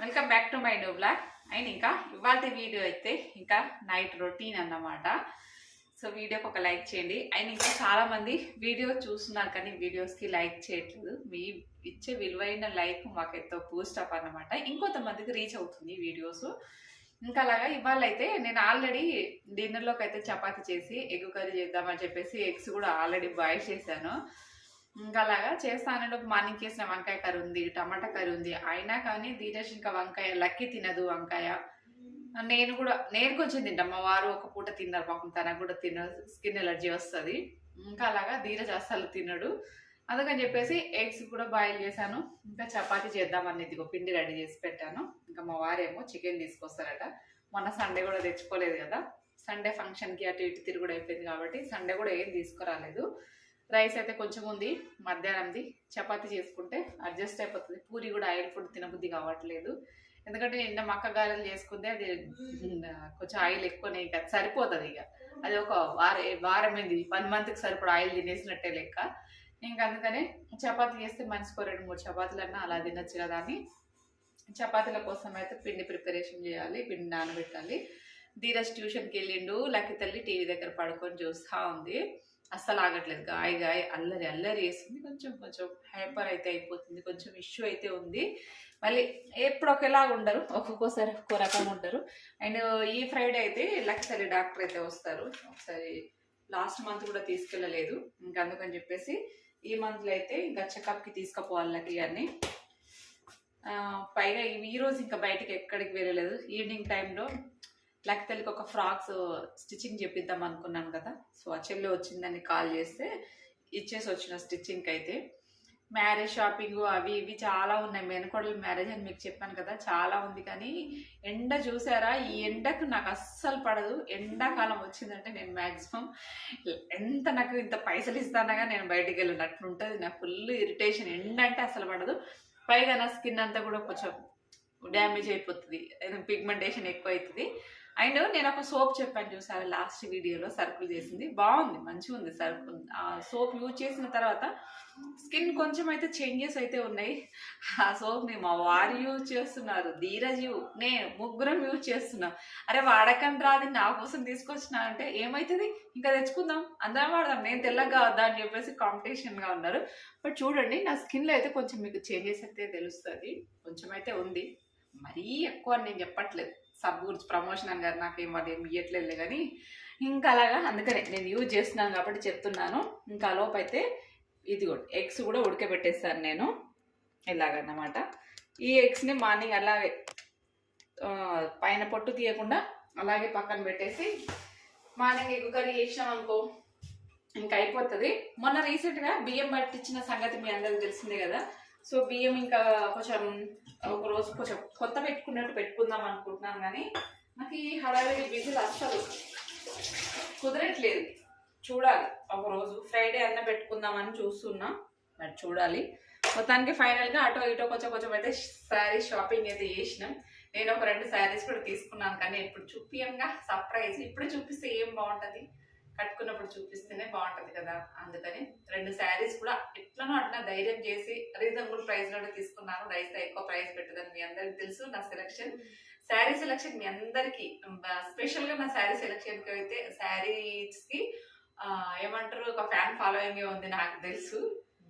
Welcome back to my new blog and ఇంకా ఇవాళ video అయితే ఇంకా నైట్ రొటీన్ అన్నమాట. సో వీడియోకి ఒక లైక్ చేయండి. అండ్ ఇంకా చాలామంది వీడియో చూస్తున్నారు కానీ వీడియోస్కి లైక్ చేయట్లేదు. మీ ఇచ్చే విలువైన లైక్ మాకెంతో ఎంతో బూస్ట్ అప్ అన్నమాట. ఇంకొంతమందికి రీచ్ అవుతుంది వీడియోస్. ఇంకా అలాగా ఇవాళ అయితే నేను ఆల్రెడీ డిన్నర్లోకి అయితే చపాతి చేసి ఎగ్ కర్రీ చేద్దామని చెప్పేసి ఎగ్స్ కూడా ఆల్రెడీ బాయిల్ చేశాను. ఇంకా అలాగా చేస్తానంటే మార్నింగ్ చేసిన వంకాయ కర్రీ ఉంది టమాటా కర్రీ ఉంది. అయినా కానీ ధీరజ్ ఇంకా వంకాయ లక్కి తినదు వంకాయ. నేను కూడా నేను కొంచెం తింటాం. మా వారు ఒక పూట తిన్నారు పాపం తనకు కూడా తిన స్కిన్ ఎలర్జీ వస్తుంది. ఇంకా అలాగా ధీరజ్ అస్సలు తినడు. అందుకని చెప్పేసి ఎగ్స్ కూడా బాయిల్ చేశాను. ఇంకా చపాతీ చేద్దామని ఇదిగో పిండి రెడీ చేసి పెట్టాను. ఇంకా మా వారేమో చికెన్ తీసుకొస్తారట. మొన్న సండే కూడా తెచ్చుకోలేదు కదా. సండే ఫంక్షన్కి అటు ఇటు తిరుగుడు అయిపోయింది కాబట్టి సండే కూడా ఏం తీసుకురాలేదు. రైస్ అయితే కొంచెం ఉంది మధ్యాహ్నంది. చపాతి చేసుకుంటే అడ్జస్ట్ అయిపోతుంది. పూరి కూడా ఆయిల్ ఫుడ్ తినబుద్ధి కావట్లేదు. ఎందుకంటే నిన్న మక్క గారెలు చేసుకుంటే అది కొంచెం ఆయిల్ ఎక్కువనే ఇక సరిపోతుంది ఇక. అది ఒక వార వారం ఏంది వన్ మంత్కి సరిపడా ఆయిల్ తినేసినట్టే లెక్క. ఇంకా అందుకనే చపాతి చేస్తే మనిషికో రెండు మూడు చపాతీలన్నా అలా తినొచ్చు కదా అని చపాతీల కోసం అయితే పిండి ప్రిపరేషన్ చేయాలి పిండి నానబెట్టాలి. ధీరజ్ ట్యూషన్కి వెళ్ళిండు లక్కి తల్లి టీవీ దగ్గర పడుకొని చూస్తూ ఉంది. అస్సలు ఆగట్లేదు గాయ గాయ అల్లరి అల్లరి వేస్తుంది. కొంచెం కొంచెం హైపర్ అయితే అయిపోతుంది. కొంచెం ఇష్యూ అయితే ఉంది. మళ్ళీ ఎప్పుడు ఒకేలా ఉండరు. ఒక్కొక్కసారి ఒక్కో రకంగా ఉంటారు అండ్ ఈ ఫ్రైడే అయితే లక్కి డాక్టర్ అయితే వస్తారు. ఒకసారి లాస్ట్ మంత్ కూడా తీసుకెళ్ళలేదు. ఇంకా అందుకని చెప్పేసి ఈ మంత్లో అయితే ఇంకా చెకప్కి తీసుకుపోవాలి లక్కీ గారిని పైగా ఈ- రోజు ఇంకా బయటకి ఎక్కడికి వెళ్ళలేదు. ఈవినింగ్ టైంలో లక్ తల్లికి ఒక ఫ్రాక్స్ స్టిచ్చింగ్ చెప్పిద్దాం అనుకున్నాను కదా. సో ఆ చెల్లి వచ్చిందని కాల్ చేస్తే ఇచ్చేసి వచ్చిన స్టిచ్చింగ్కి అయితే మ్యారేజ్ షాపింగ్ అవి ఇవి చాలా ఉన్నాయి. మెనకోడలు మ్యారేజ్ అని మీకు చెప్పాను కదా చాలా ఉంది. కానీ ఎండ చూసారా? ఈ ఎండకు నాకు అస్సలు పడదు. ఎండాకాలం వచ్చిందంటే నేను మ్యాక్సిమం ఎంత నాకు ఇంత పైసలు ఇస్తానగా నేను బయటికి వెళ్ళినట్లు ఉంటుంది. నాకు ఫుల్ ఇరిటేషన్ ఎండ అంటే అసలు పడదు. పైగా నా స్కిన్ అంతా కూడా కొంచెం డ్యామేజ్ అయిపోతుంది. పిగ్మెంటేషన్ ఎక్కువ అవుతుంది అండ్ నేను ఒక సోప్ చెప్పాను చూసారు లాస్ట్ వీడియోలో సర్కుల్ చేసింది. బాగుంది మంచిగా ఉంది సర్కు. ఆ సోప్ యూజ్ చేసిన తర్వాత స్కిన్ కొంచెం అయితే చేంజెస్ అయితే ఉన్నాయి. ఆ సోప్ని మా వారు యూజ్ చేస్తున్నారు ధీరజ్ యూ నేను ముగ్గురం యూజ్ చేస్తున్నాం. అరే వాడకండి రాది నా కోసం తీసుకొచ్చిన అంటే ఏమవుతుంది ఇంకా తెచ్చుకుందాం అందరం వాడదాం. నేను తెల్లగా వద్దా అని చెప్పేసి కాంపిటీషన్గా ఉన్నారు. బట్ చూడండి నా స్కిన్లో అయితే కొంచెం మీకు చేంజెస్ అయితే తెలుస్తుంది. కొంచెం అయితే ఉంది. మరీ ఎక్కువ అని నేను చెప్పట్లేదు. సబ్ గురించి ప్రమోషన్ అని గారు నాకేం వాళ్ళు ఏమి ఇవ్వట్లేదు కానీ ఇంకా అలాగా అందుకనే నేను యూజ్ చేస్తున్నాను కాబట్టి చెప్తున్నాను. ఇంకా లోపు అయితే ఇది కూడా ఎగ్స్ కూడా ఉడకబెట్టేస్తాను నేను. ఇలాగన్నమాట. ఈ ఎగ్స్ని మార్నింగ్ అలాగే పైన పొట్టు తీయకుండా అలాగే పక్కన పెట్టేసి మార్నింగ్ ఎగ్ కర్రీ చేసినాం అనుకో ఇంకా అయిపోతుంది. మొన్న రీసెంట్గా బియ్యం పట్టించిన సంగతి మీ అందరికి తెలిసిందే కదా. సో బియ్యం ఇంకా కొంచెం ఒక రోజు కొంచెం కొత్త పెట్టుకున్నట్టు పెట్టుకుందాం అనుకుంటున్నాను కానీ నాకు ఈ హడావిడి బిజీలు అస్సలు కుదరట్లేదు. చూడాలి. ఒక రోజు ఫ్రైడే అన్న పెట్టుకుందామని చూస్తున్నా. మరి చూడాలి. మొత్తానికి ఫైనల్గా అటో ఇటో కొంచెం కొంచెం అయితే శారీ షాపింగ్ అయితే చేసినాం. నేను ఒక రెండు శారీస్ కూడా తీసుకున్నాను కానీ ఇప్పుడు చూపియంగా. సర్ప్రైజ్. ఇప్పుడు చూపిస్తే ఏం బాగుంటుంది? కట్టుకున్నప్పుడు చూపిస్తేనే బాగుంటుంది కదా. అందుకని రెండు శారీస్ కూడా ఎట్లనో అట్లా ధైర్యం చేసి రీజనబుల్ ప్రైస్లోనే తీసుకున్నాను. రైస్ ఎక్కువ ప్రైస్ పెట్టదని మీ అందరికి తెలుసు నా సెలక్షన్ శారీ సెలక్షన్ మీ అందరికి స్పెషల్గా నా శారీ సెలక్షన్కి అయితే శారీస్కి ఆ, ఏమంటారు ఒక ఫ్యాన్ ఫాలోయింగ్ ఉంది నాకు తెలుసు.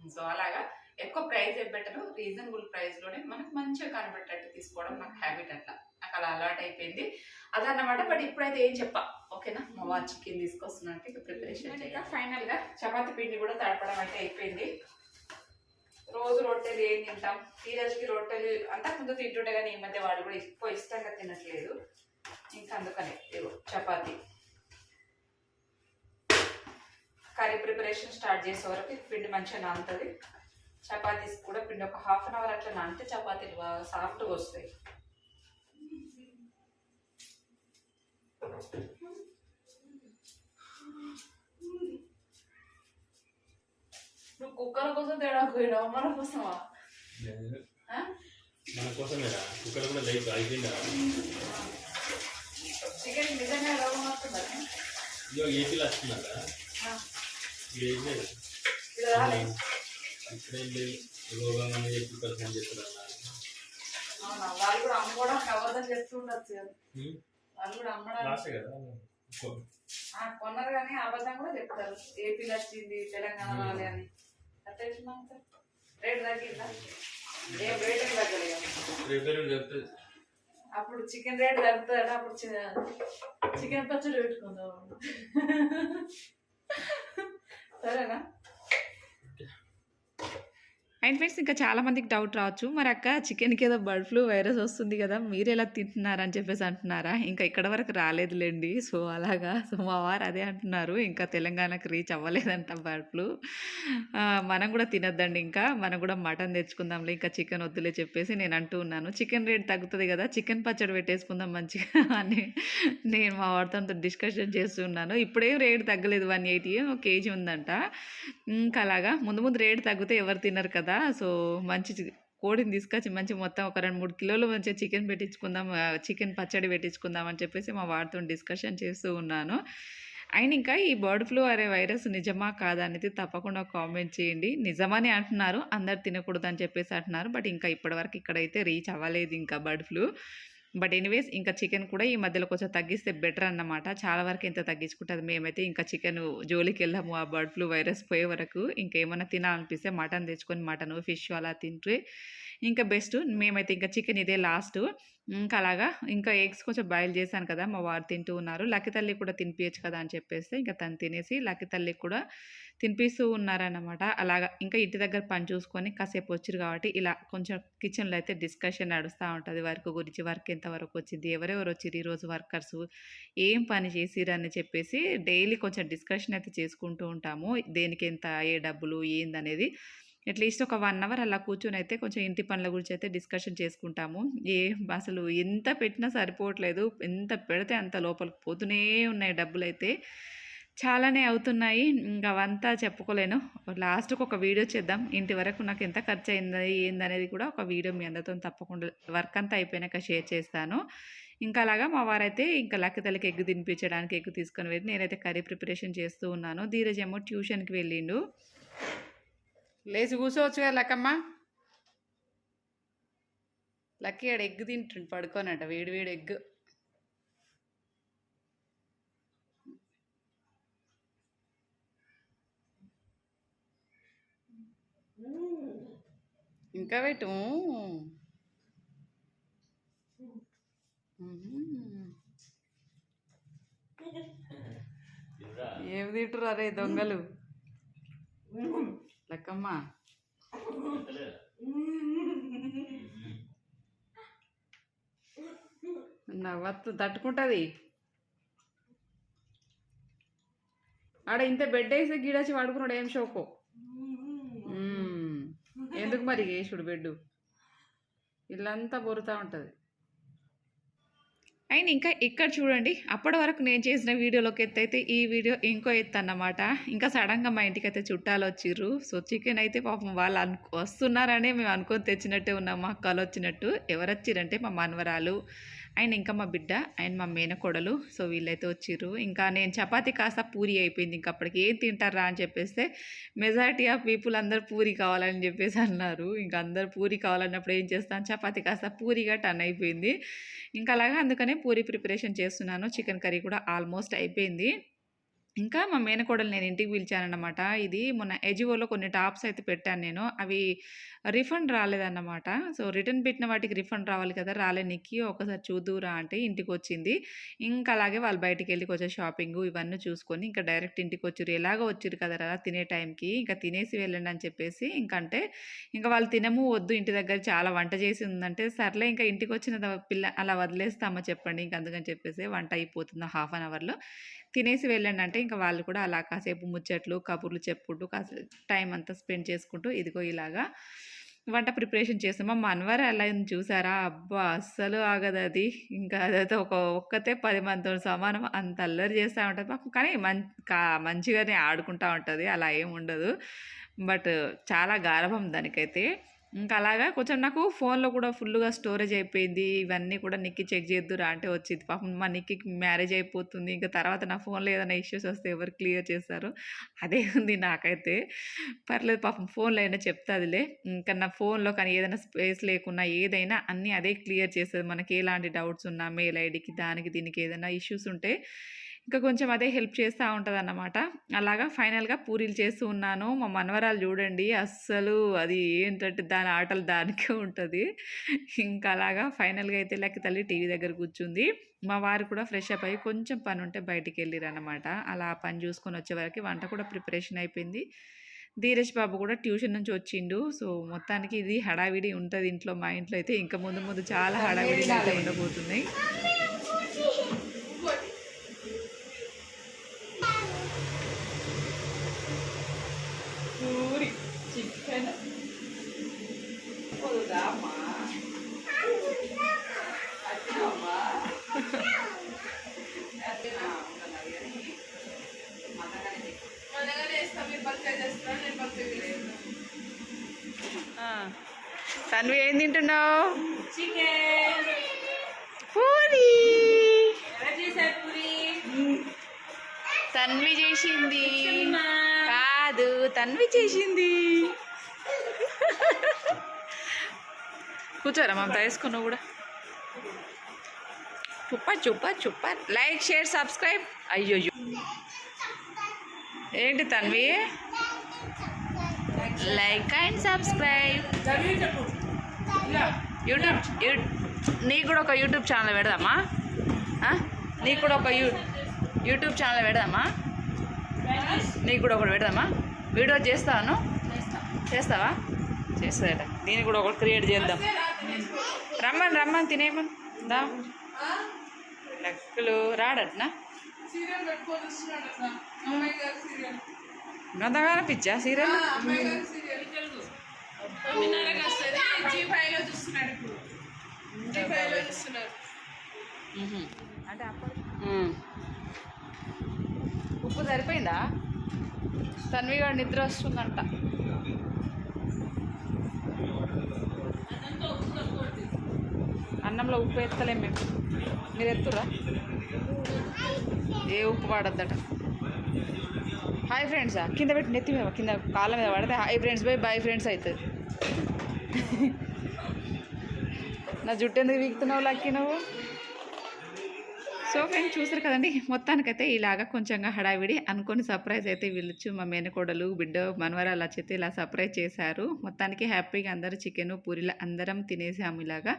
సో అలాగా ఎక్కువ ప్రైస్ ఏం పెట్టను. రీజనబుల్ ప్రైస్లోనే మనకు మంచిగా కనబెట్టేట్టు తీసుకోవడం నాకు హ్యాబిట్ అట్లా. అలా అలవాటు అయిపోయింది. అదన్నమాట. బట్ ఇప్పుడైతే ఏం చెప్పా? ఓకేనా? మా వాచ్ చికెన్ తీసుకొస్తున్నట్టు ఇక ప్రిపరేషన్ ఫైనల్గా చపాతీ పిండి కూడా తడపడం అయితే అయిపోయింది. రోజు రొట్టెలు ఏం తింటాం? ఈ రోజుకి రొట్టెలు అంతకుముందు తింటుండే కానీ ఈ మధ్య వాడు కూడా ఎక్కువ ఇష్టంగా తినట్లేదు. ఇంకా అందుకని చపాతీ. కర్రీ ప్రిపరేషన్ స్టార్ట్ చేసే వరకు పిండి మంచిగా నానుతుంది. చపాతీస్ కూడా పిండి ఒక హాఫ్ అన్ అవర్ అట్లా నానితే చపాతీలు బాగా సాఫ్ట్గా వస్తాయి. కుక్కల కోసం తేడా మన కోసమా? ఆ? మన కోసమేరా కుక్కర్ కూడా లైఫ్ అయిపోయిందా? చికెన్ నిజంగా రోగం వస్తుందా ఇదో ఏపీలో రోగం అని చెప్పి చేస్తున్నారు వాళ్ళు కూడా అమ్ముకోవడానికి అబద్ధం చెప్తుండొచ్చు. వాళ్ళు కూడా అమ్మడానికి. కదా. కొన్నారు కానీ అబద్ధం కూడా చెప్తారు. ఏపీలో వచ్చింది తెలంగాణ అని. అప్పుడు చికెన్ రేట్ తగ్గుతాడు అప్పుడు చికెన్ పచ్చడి పెట్టుకుందాం. సరేనా? అండ్ ఫ్రెండ్స్ ఇంకా చాలామందికి డౌట్ రావచ్చు. మరి అక్క చికెన్కి ఏదో బర్డ్ ఫ్లూ వైరస్ వస్తుంది కదా మీరు ఎలా తింటున్నారని చెప్పేసి అంటున్నారా? ఇంకా ఇక్కడ వరకు రాలేదులేండి. సో అలాగా. సో మా వారు అదే అంటున్నారు. ఇంకా తెలంగాణకు రీచ్ అవ్వలేదంట బర్డ్ ఫ్లూ. మనం కూడా తినొద్దండి ఇంకా. మనం కూడా మటన్ తెచ్చుకుందాంలే ఇంకా చికెన్ వద్దులే చెప్పేసి నేను అంటూ ఉన్నాను. చికెన్ రేట్ తగ్గుతుంది కదా చికెన్ పచ్చడి పెట్టేసుకుందాం మంచిగా అని నేను మా వాడితో డిస్కషన్ చేస్తున్నాను ఇప్పుడేం రేట్ తగ్గలేదు వన్ ఎయిటీ కేజీ ఉందంట. ఇంకా అలాగా ముందు ముందు రేట్ తగ్గితే ఎవరు తినరు కదా. సో మంచి కోడిని తీసుకొచ్చి మంచి మొత్తం ఒక రెండు మూడు కిలోలు మంచిగా చికెన్ పెట్టించుకుందాం చికెన్ పచ్చడి పెట్టించుకుందాం అని చెప్పేసి మా వాడితో డిస్కషన్ చేస్తూ ఉన్నాను. అండ్ ఇంకా ఈ బర్డ్ ఫ్లూ అనే వైరస్ నిజమా కాదా అనేది తప్పకుండా కామెంట్ చేయండి. నిజమని అంటున్నారు అందరు తినకూడదు అని చెప్పేసి అంటున్నారు బట్ ఇంకా ఇప్పటివరకు ఇక్కడైతే రీచ్ అవ్వలేదు ఇంకా బర్డ్ ఫ్లూ. బట్ ఎనీవేస్ ఇంకా చికెన్ కూడా ఈ మధ్యలో కొంచెం తగ్గిస్తే బెటర్ అన్నమాట. చాలా వరకు ఇంత తగ్గించుకుంటుంది మేమైతే ఇంకా చికెన్ జోలికి వెళ్ళాము ఆ బర్డ్ ఫ్లూ వైరస్ పోయే వరకు. ఇంకేమైనా తినాలనిపిస్తే మటన్ తెచ్చుకొని మటన్ ఫిష్ అలా తింటే ఇంకా బెస్ట్. మేమైతే ఇంకా చికెన్ ఇదే లాస్ట్. ఇంకా అలాగా ఇంకా ఎగ్స్ కొంచెం బాయిల్ చేశాను కదా మా వారు తింటూ ఉన్నారు. లక్కి తల్లి కూడా తినిపించచ్చు కదా అని చెప్పేస్తే ఇంకా తను తినేసి లక్కి తల్లి కూడా తినిపిస్తూ ఉన్నారన్నమాట. అలాగా ఇంకా ఇంటి దగ్గర పని చూసుకొని కాసేపు వచ్చారు కాబట్టి ఇలా కొంచెం కిచెన్లో అయితే డిస్కషన్ నడుస్తూ ఉంటుంది. వర్క్ గురించి వర్క్ ఎంతవరకు వచ్చింది ఎవరెవరు వచ్చిర్రు ఈరోజు వర్కర్స్ ఏం పని చేసిరు అని చెప్పేసి డైలీ కొంచెం డిస్కషన్ అయితే చేసుకుంటూ ఉంటాము. దేనికి ఎంత ఏ డబ్బులు ఏందనేది అట్లీస్ట్ ఒక వన్ అవర్ అలా కూర్చొని అయితే కొంచెం ఇంటి పనుల గురించి అయితే డిస్కషన్ చేసుకుంటాము. ఏ అసలు ఎంత పెట్టినా సరిపోవట్లేదు. ఎంత పెడితే అంత లోపలికి పోతూనే ఉన్నాయి డబ్బులు అయితే చాలానే అవుతున్నాయి. ఇంకా అవంతా చెప్పుకోలేను. లాస్ట్కి ఒక వీడియో చేద్దాం. ఇంటి వరకు నాకు ఎంత ఖర్చు అయింది ఏందనేది కూడా ఒక వీడియో మీ అందరితో తప్పకుండా వర్క్ అంతా అయిపోయినాక షేర్ చేస్తాను. ఇంకా అలాగా మా వారైతే ఇంకా లక్క తల్లికి ఎగ్గు తినిపించడానికి ఎగ్గు తీసుకొని వెళ్ళి నేనైతే కర్రీ ప్రిపరేషన్ చేస్తూ ఉన్నాను. ధీరజ్ ఏమో ట్యూషన్కి వెళ్ళిండు. లేచి కూర్చోవచ్చు కదా లక్కమ్మ. లక్కీ ఆడ ఎగ్గు తింటుండు పడుకోనట వేడి వేడి ఎగ్గు. ఇంకా పెట్టు. ఏమి తింటురు అరే దొంగలు లక్కమ్మ? నవ్వత్తు తట్టుకుంటుంది ఆడ ఇంత బెడ్ వేసి గిడచి పడుకున్నాడు ఏం షోకో. ఎందుకు మరి వేసుడు బెడ్డు? ఇల్లంతా బొరుతా ఉంటుంది. అండ్ ఇంకా ఇక్కడ చూడండి అప్పటి వరకు నేను చేసిన వీడియోలోకి ఎత్తు అయితే ఈ వీడియో ఇంకో ఎత్తు అన్నమాట. ఇంకా సడన్గా మా ఇంటికి అయితే చుట్టాలు వచ్చిర్రు. సో చికెన్ అయితే పాపం వాళ్ళు అను వస్తున్నారనే మేము అనుకొని తెచ్చినట్టే ఉన్నాం. మా అక్కలు వచ్చినట్టు ఎవరు వచ్చిరంటే మా మనవరాలు. అండ్ ఇంకా మా బిడ్డ అండ్ మా మేనకోడలు సో వీళ్ళైతే వచ్చిర్రు. ఇంకా నేను చపాతీ కాస్త పూరి అయిపోయింది. ఇంకా అప్పటికి ఏం తింటారా అని చెప్పేస్తే మెజారిటీ ఆఫ్ పీపుల్ అందరు పూరి కావాలని చెప్పేసి అన్నారు. ఇంకా అందరు పూరి కావాలన్నప్పుడు ఏం చేస్తాను? చపాతీ కాస్త పూరిగా టన్ అయిపోయింది. ఇంకా అలాగా అందుకనే పూరి ప్రిపరేషన్ చేస్తున్నాను. చికెన్ కర్రీ కూడా ఆల్మోస్ట్ అయిపోయింది. ఇంకా మా మేనకోడలు నేను ఇంటికి పిలిచానన్నమాట. ఇది మొన్న ఎజిఓలో కొన్ని టాప్స్ అయితే పెట్టాను నేను. అవి రిఫండ్ రాలేదన్నమాట. సో రిటర్న్ పెట్టిన వాటికి రిఫండ్ రావాలి కదా రాలే నీకు ఒకసారి చూద్దురా అంటే ఇంటికి వచ్చింది ఇంకా అలాగే వాళ్ళు బయటికి వెళ్ళి కొంచెం షాపింగ్ ఇవన్నీ చూసుకొని ఇంకా డైరెక్ట్ ఇంటికి వచ్చారు ఎలాగో వచ్చారు కదా రా తినే టైంకి ఇంకా తినేసి వెళ్ళండి అని చెప్పేసి ఇంకంటే ఇంకా వాళ్ళు తినము వద్దు ఇంటి దగ్గర చాలా వంట చేసి ఉందంటే సర్లే ఇంకా ఇంటికి వచ్చిన పిల్ల అలా వదిలేస్తామా చెప్పండి ఇంక అందుకని చెప్పేసి వంట అయిపోతుంది హాఫ్ అన్ అవర్లో. తినేసి వెళ్ళండి అంటే ఇంకా వాళ్ళు కూడా అలా కాసేపు ముచ్చట్లు కబుర్లు చెప్పుకుంటూ కాసేపు టైం అంతా స్పెండ్ చేసుకుంటూ ఇదిగో ఇలాగా వంట ప్రిపరేషన్ చేస్తామా మా మనవరు అలా చూసారా? అబ్బా అస్సలు ఆగదు అది. ఇంకా అదైతే ఒక ఒక్కతే పది మందితో సమానం. అంత అల్లరి చేస్తూ ఉంటుంది మాకు. కానీ మం కా మంచిగానే ఆడుకుంటూ ఉంటుంది. అలా ఏం ఉండదు. బట్ చాలా గారభం దానికైతే. ఇంకా అలాగా కొంచెం నాకు ఫోన్లో కూడా ఫుల్గా స్టోరేజ్ అయిపోయింది. ఇవన్నీ కూడా నిక్కి చెక్ చేద్దురా అంటే వచ్చింది. పాపం మా నిక్కి మ్యారేజ్ అయిపోతుంది. ఇంకా తర్వాత నా ఫోన్లో ఏదైనా ఇష్యూస్ వస్తే ఎవరు క్లియర్ చేస్తారు. అదే ఉంది నాకైతే. పర్లేదు పాపం ఫోన్లో అయినా చెప్తాదిలే. ఇంకా నా ఫోన్లో కానీ ఏదైనా స్పేస్ లేకున్నా ఏదైనా అన్నీ అదే క్లియర్ చేస్తుంది. మనకి ఎలాంటి డౌట్స్ ఉన్నా మెయిల్ ఐడికి దానికి దీనికి ఏదైనా ఇష్యూస్ ఉంటే ఇంకా కొంచెం అదే హెల్ప్ చేస్తూ ఉంటుంది అన్నమాట అలాగా ఫైనల్గా పూరీలు చేస్తూ ఉన్నాను. మా మనవరాలు చూడండి అస్సలు అది ఏంటంటే దాని ఆటలు దానికే ఉంటుంది. ఇంకా అలాగా ఫైనల్గా అయితే లెక్క తల్లి టీవీ దగ్గర కూర్చుంది. మా వారు కూడా ఫ్రెష్ అప్ అయ్యి కొంచెం పని ఉంటే బయటికి వెళ్ళిరు అనమాట అలా ఆ పని చూసుకొని వచ్చే వరకు వంట కూడా ప్రిపరేషన్ అయిపోయింది. ధీరజ్ బాబు కూడా ట్యూషన్ నుంచి వచ్చిండు. సో మొత్తానికి ఇది హడావిడి ఉంటుంది ఇంట్లో మా ఇంట్లో అయితే. ఇంకా ముందు ముందు చాలా హడావిడి అయితే ఉండబోతుంది చికెన్ తన్వి ఏం తింటున్నావు? చికెన్ పూరి. తన్వి చేసింది. కాదు తన్వి చేసింది. కూర్చోరా మమత వేసుకున్నావు కూడా చుప్ప చుప్ప చుప్ప లైక్ షేర్ సబ్స్క్రైబ్ అయ్యో ఏంటి Tanvi? Like and subscribe YouTube నీకు కూడా ఒక యూట్యూబ్ ఛానల్ పెడదామా? నీకు కూడా ఒక యూ యూట్యూబ్ ఛానల్ పెడదామా? నీకు కూడా ఒకటి పెడదామా? వీడియో చేస్తాను. చేస్తావా? చేస్తాడట దీన్ని కూడా ఒకటి క్రియేట్ చేద్దాం. రమ్మని రమ్మని తినేయమని. దా. లెక్కలు రాడట్నా? గంతగానే పిచ్చా సీరియల్? అంటే ఉప్పు సరిపోయిందా? తన్వి గారు నిద్ర వస్తుందంట. అన్నంలో ఉప్పు ఎత్తలేం మేము. మీరు ఎత్తురా ఏ ఉప్పు వాడద్దట. హాయ్ ఫ్రెండ్సా కింద పెట్టి నెత్తి మీద కింద కాళ్ళ మీద పడితే hi friends bye boy friends అవుతుంది నా జుట్టు ఎందుకు వీగుతున్నావు లక్కి నువ్వు? సో ఫ్రెండ్స్ చూసారు కదండి మొత్తానికైతే ఇలాగా కొంచెంగా హడావిడి అనుకొని సర్ప్రైజ్ అయితే వీళ్ళొచ్చు మా మేనకోడలు బిడ్డ మనవరాలు వచ్చైతే ఇలా సర్ప్రైజ్ చేశారు. మొత్తానికి హ్యాపీగా అందరూ చికెన్ పూరీలు అందరం తినేసాము ఇలాగా.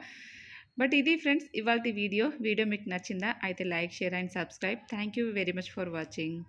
బట్ ఇది ఫ్రెండ్స్ ఇవాళ వీడియో. వీడియో మీకు నచ్చిందా? అయితే like share and subscribe. Thank you very much for watching.